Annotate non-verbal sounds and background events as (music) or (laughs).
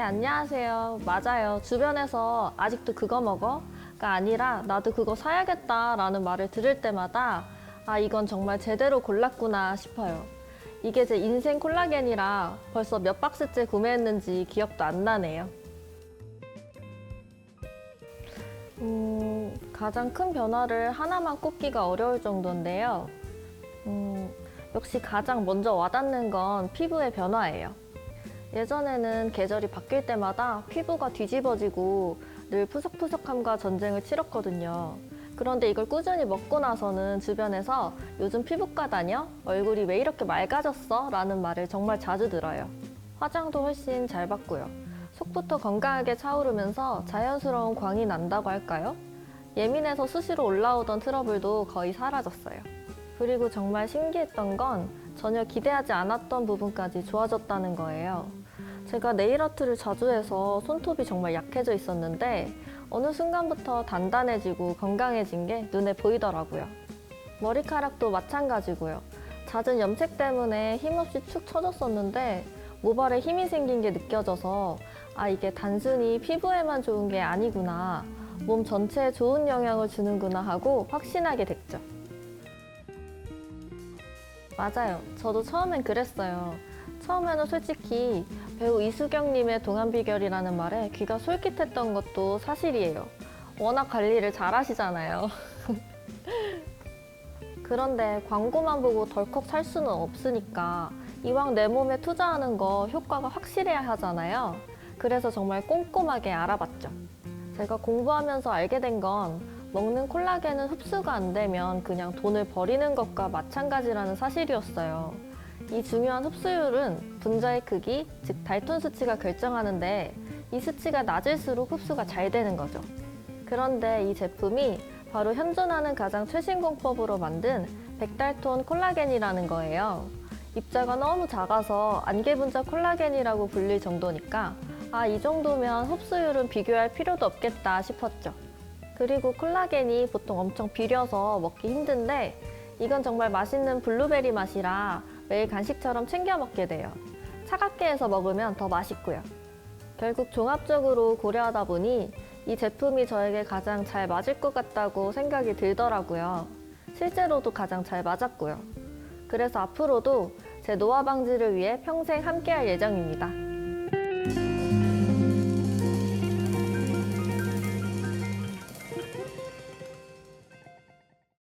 안녕하세요. 맞아요. 주변에서 아직도 그거 먹어? 가 아니라 나도 그거 사야겠다라는 말을 들을 때마다 아, 이건 정말 제대로 골랐구나 싶어요. 이게 제 인생 콜라겐이라 벌써 몇 박스째 구매했는지 기억도 안 나네요. 음, 가장 큰 변화를 하나만 꼽기가 어려울 정도인데요. 음, 역시 가장 먼저 와닿는 건 피부의 변화예요. 예전에는 계절이 바뀔 때마다 피부가 뒤집어지고 늘 푸석푸석함과 전쟁을 치렀거든요. 그런데 이걸 꾸준히 먹고 나서는 주변에서 요즘 피부과 다녀? 얼굴이 왜 이렇게 맑아졌어? 라는 말을 정말 자주 들어요. 화장도 훨씬 잘 받고요. 속부터 건강하게 차오르면서 자연스러운 광이 난다고 할까요? 예민해서 수시로 올라오던 트러블도 거의 사라졌어요. 그리고 정말 신기했던 건 전혀 기대하지 않았던 부분까지 좋아졌다는 거예요. 제가 네일 아트를 자주 해서 손톱이 정말 약해져 있었는데 어느 순간부터 단단해지고 건강해진 게 눈에 보이더라고요. 머리카락도 마찬가지고요. 잦은 염색 때문에 힘없이 축 처졌었는데 모발에 힘이 생긴 게 느껴져서 아 이게 단순히 피부에만 좋은 게 아니구나 몸 전체에 좋은 영향을 주는구나 하고 확신하게 됐죠. 맞아요. 저도 처음엔 그랬어요. 처음에는 솔직히 배우 이수경님의 동안 비결이라는 말에 귀가 솔깃했던 것도 사실이에요. 워낙 관리를 잘 하시잖아요. (laughs) 그런데 광고만 보고 덜컥 살 수는 없으니까 이왕 내 몸에 투자하는 거 효과가 확실해야 하잖아요. 그래서 정말 꼼꼼하게 알아봤죠. 제가 공부하면서 알게 된 건 먹는 콜라겐은 흡수가 안 되면 그냥 돈을 버리는 것과 마찬가지라는 사실이었어요. 이 중요한 흡수율은 분자의 크기, 즉 달톤 수치가 결정하는데 이 수치가 낮을수록 흡수가 잘 되는 거죠. 그런데 이 제품이 바로 현존하는 가장 최신 공법으로 만든 백달톤 콜라겐이라는 거예요. 입자가 너무 작아서 안개 분자 콜라겐이라고 불릴 정도니까 아, 이 정도면 흡수율은 비교할 필요도 없겠다 싶었죠. 그리고 콜라겐이 보통 엄청 비려서 먹기 힘든데 이건 정말 맛있는 블루베리 맛이라 매일 간식처럼 챙겨 먹게 돼요. 차갑게 해서 먹으면 더 맛있고요. 결국 종합적으로 고려하다 보니 이 제품이 저에게 가장 잘 맞을 것 같다고 생각이 들더라고요. 실제로도 가장 잘 맞았고요. 그래서 앞으로도 제 노화 방지를 위해 평생 함께할 예정입니다.